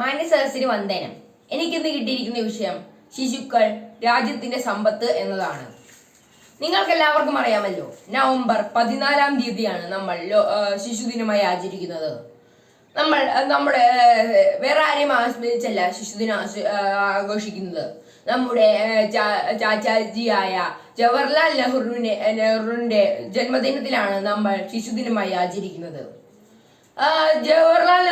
മാന്യ സദസ്സിന് വന്ദനം എനിക്കിന്ന് കിട്ടിയിരിക്കുന്ന വിഷയം ശിശുക്കൾ രാജ്യത്തിന്റെ സമ്പത്ത് എന്നതാണ്. നിങ്ങൾക്ക് എല്ലാവർക്കും അറിയാമല്ലോ നവംബർ പതിനാലാം തീയതിയാണ് നമ്മൾ ശിശുദിനമായി ആചരിക്കുന്നത്. നമ്മൾ നമ്മുടെ വേറെ ആരെയും ആസ്വദിച്ചല്ല ശിശുദിനം ആഘോഷിക്കുന്നത്. നമ്മുടെ ചാച്ചാജിയായ ജവഹർലാൽ നെഹ്റുവിനെ നെഹ്റുവിന്റെ ജന്മദിനത്തിലാണ് നമ്മൾ ശിശുദിനമായി ആചരിക്കുന്നത്. ജവഹർലാൽ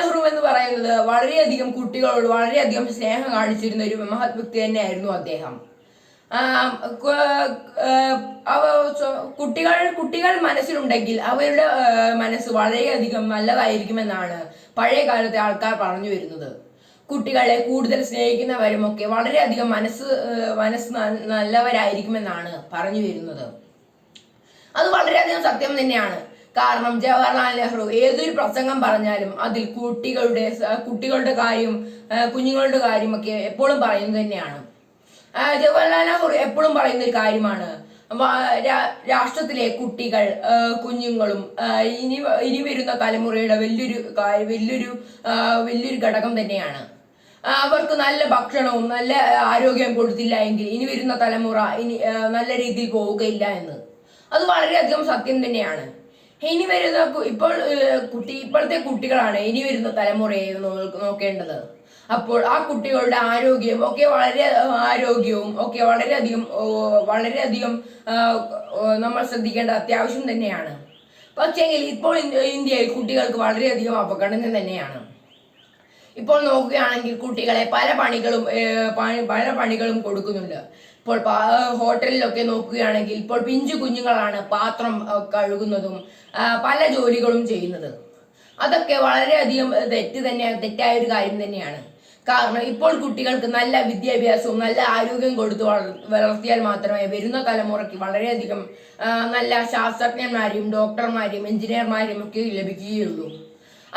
പറയുന്നത് വളരെയധികം കുട്ടികളോട് വളരെയധികം സ്നേഹം കാണിച്ചിരുന്ന ഒരു മഹത് വ്യക്തി തന്നെയായിരുന്നു അദ്ദേഹം. കുട്ടികൾ കുട്ടികൾ മനസ്സിലുണ്ടെങ്കിൽ അവരുടെ മനസ്സ് വളരെയധികം നല്ലതായിരിക്കുമെന്നാണ് പഴയ കാലത്തെ ആൾക്കാർ പറഞ്ഞു വരുന്നത്. കുട്ടികളെ കൂടുതൽ സ്നേഹിക്കുന്നവരുമൊക്കെ വളരെയധികം മനസ്സ് മനസ്സ് നല്ലവരായിരിക്കുമെന്നാണ് പറഞ്ഞു വരുന്നത്. അത് വളരെയധികം സത്യം തന്നെയാണ്. കാരണം ജവഹർലാൽ നെഹ്റു ഏതൊരു പ്രസംഗം പറഞ്ഞാലും അതിൽ കുട്ടികളുടെ കുട്ടികളുടെ കാര്യം കുഞ്ഞുങ്ങളുടെ കാര്യമൊക്കെ എപ്പോഴും പറയുന്നത് തന്നെയാണ്. ജവഹർലാൽ നെഹ്റു എപ്പോഴും പറയുന്ന ഒരു കാര്യമാണ് രാഷ്ട്രത്തിലെ കുട്ടികൾ കുഞ്ഞുങ്ങളും ഇനി ഇനി വരുന്ന തലമുറയുടെ വലിയൊരു വലിയൊരു വലിയൊരു ഘടകം തന്നെയാണ്. അവർക്ക് നല്ല ഭക്ഷണവും നല്ല ആരോഗ്യം കൊടുത്തില്ല എങ്കിൽ ഇനി വരുന്ന തലമുറ ഇനി നല്ല രീതിയിൽ പോവുകയില്ല എന്ന്. അത് വളരെയധികം സത്യം തന്നെയാണ്. ഇനി വരുന്ന ഇപ്പോൾ കുട്ടി ഇപ്പോഴത്തെ കുട്ടികളാണ് ഇനി വരുന്ന തലമുറയെ നോക്കേണ്ടത്. അപ്പോൾ ആ കുട്ടികളുടെ ആരോഗ്യം ഒക്കെ വളരെ ആരോഗ്യവും ഒക്കെ വളരെയധികം വളരെയധികം നമ്മൾ ശ്രദ്ധിക്കേണ്ട അത്യാവശ്യം തന്നെയാണ്. പക്ഷേങ്കിൽ ഇപ്പോൾ ഇന്ത്യ- ഇന്ത്യയിൽ കുട്ടികൾക്ക് വളരെയധികം അപകടം തന്നെയാണ്. ഇപ്പോൾ നോക്കുകയാണെങ്കിൽ കുട്ടികളെ പല പണികളും പല പണികളും കൊടുക്കുന്നുണ്ട്. ഇപ്പോൾ ഹോട്ടലിലൊക്കെ നോക്കുകയാണെങ്കിൽ ഇപ്പോൾ പിഞ്ചു കുഞ്ഞുങ്ങളാണ് പാത്രം കഴുകുന്നതും പല ജോലികളും ചെയ്യുന്നത്. അതൊക്കെ വളരെയധികം തെറ്റ് തന്നെ തെറ്റായ ഒരു കാര്യം തന്നെയാണ്. കാരണം ഇപ്പോൾ കുട്ടികൾക്ക് നല്ല വിദ്യാഭ്യാസവും നല്ല ആരോഗ്യം കൊടുത്ത് വളർത്തിയാൽ മാത്രമേ വരുന്ന തലമുറയ്ക്ക് വളരെയധികം നല്ല ശാസ്ത്രജ്ഞന്മാരെയും ഡോക്ടർമാരെയും എഞ്ചിനീയർമാരെയും ഒക്കെ ലഭിക്കുകയുള്ളൂ.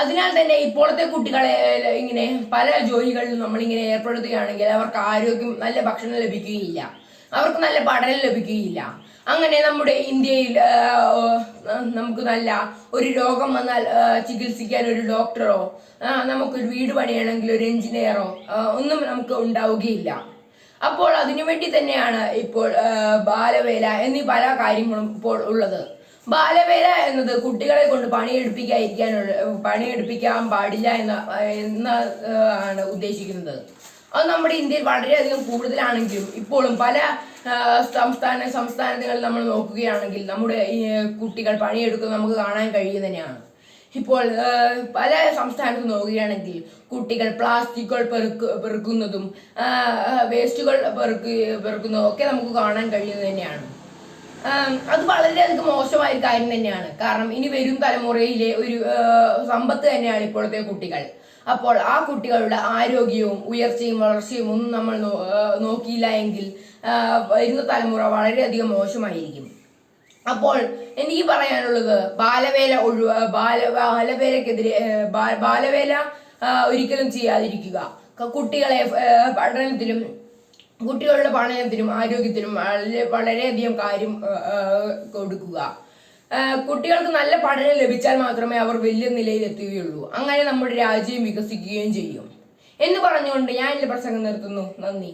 അതിനാൽ തന്നെ ഇപ്പോഴത്തെ കുട്ടികളെ ഇങ്ങനെ പല ജോലികളിലും നമ്മളിങ്ങനെ ഏർപ്പെടുത്തുകയാണെങ്കിൽ അവർക്ക് ആരോഗ്യം നല്ല ഭക്ഷണം ലഭിക്കുകയില്ല. അവർക്ക് നല്ല പഠനം ലഭിക്കുകയില്ല. അങ്ങനെ നമ്മുടെ ഇന്ത്യയിൽ നമുക്ക് നല്ല ഒരു രോഗം വന്നാൽ ചികിത്സിക്കാൻ ഒരു ഡോക്ടറോ നമുക്ക് ഒരു വീട് പണിയണമെങ്കിൽ ഒരു എഞ്ചിനീയറോ ഒന്നും നമുക്ക് ഉണ്ടാവുകയില്ല. അപ്പോൾ അതിനുവേണ്ടി തന്നെയാണ് ഇപ്പോൾ ബാലവേല എന്നീ പല കാര്യങ്ങളും ഇപ്പോൾ ഉള്ളത്. ബാലവേല എന്നത് കുട്ടികളെ കൊണ്ട് പണിയെടുപ്പിക്കാതിരിക്കാനുള്ള പണിയെടുപ്പിക്കാൻ പാടില്ല എന്ന എന്ന ആണ് ഉദ്ദേശിക്കുന്നത്. അത് നമ്മുടെ ഇന്ത്യയിൽ വളരെയധികം കൂടുതലാണെങ്കിലും ഇപ്പോഴും പല സംസ്ഥാന സംസ്ഥാനങ്ങളിൽ നമ്മൾ നോക്കുകയാണെങ്കിൽ നമ്മുടെ കുട്ടികൾ പണിയെടുക്കുന്നത് നമുക്ക് കാണാൻ കഴിയും തന്നെയാണ് ഇപ്പോൾ പല സംസ്ഥാനത്ത് നോക്കുകയാണെങ്കിൽ കുട്ടികൾ പ്ലാസ്റ്റിക്കുകൾ പെറുക്ക് പെറുക്കുന്നതും വേസ്റ്റുകൾ പെറുക്ക് പെറുക്കുന്നതും ഒക്കെ നമുക്ക് കാണാൻ കഴിയുന്നത് തന്നെയാണ് അത് വളരെയധികം മോശമായ ഒരു കാര്യം തന്നെയാണ്. കാരണം ഇനി വരും തലമുറയിലെ ഒരു സമ്പത്ത് തന്നെയാണ് ഇപ്പോഴത്തെ കുട്ടികൾ. അപ്പോൾ ആ കുട്ടികളുടെ ആരോഗ്യവും ഉയർച്ചയും വളർച്ചയും ഒന്നും നമ്മൾ നോക്കിയില്ല എങ്കിൽ വരുന്ന തലമുറ വളരെയധികം മോശമായിരിക്കും. അപ്പോൾ എനിക്ക് പറയാനുള്ളത് ബാലവേല ഒഴിവ ബാല ബാലവേലക്കെതിരെ ബാലവേല ഒരിക്കലും ചെയ്യാതിരിക്കുക. കുട്ടികളെ പഠനത്തിലും കുട്ടികളുടെ പഠനത്തിനും ആരോഗ്യത്തിനും വളരെ വളരെയധികം കാര്യം കൊടുക്കുക. കുട്ടികൾക്ക് നല്ല പഠനം ലഭിച്ചാൽ മാത്രമേ അവർ വലിയ നിലയിൽ എത്തുകയുള്ളൂ അങ്ങനെ നമ്മുടെ രാജ്യം വികസിക്കുകയും ചെയ്യും. എന്ന് പറഞ്ഞുകൊണ്ട് ഞാൻ എന്റെ പ്രസംഗം നിർത്തുന്നു. നന്ദി.